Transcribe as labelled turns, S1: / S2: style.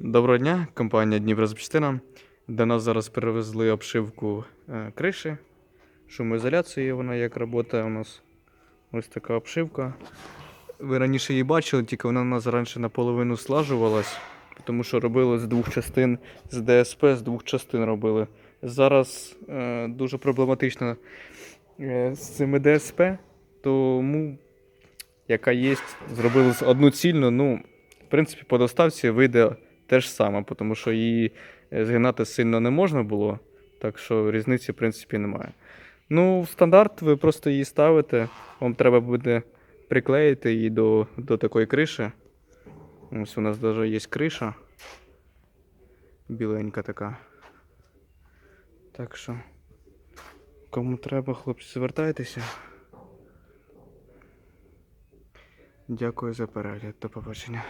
S1: Доброго дня, компанія Дніпрозапчастина. До нас зараз перевезли обшивку е, криші, шумоізоляції, вона як працює у нас. Ось така обшивка. Ви раніше її бачили, тільки вона у нас раніше наполовину слажувалась, тому що робили з двох частин, з ДСП з двох частин робили. Зараз е, дуже проблематично е, з цими ДСП, тому яка є, зробили з одну цільну, ну, в принципі, по доставці вийде те ж саме, тому що її е, згинати сильно не можна було, так що різниці, в принципі, немає. Ну, стандарт ви просто її ставите, вам треба буде приклеїти її до, до такої криші. Ось у нас навіть є криша. Біленька така. Так що, кому треба, хлопці, звертайтеся. Дякую за перегляд. До побачення.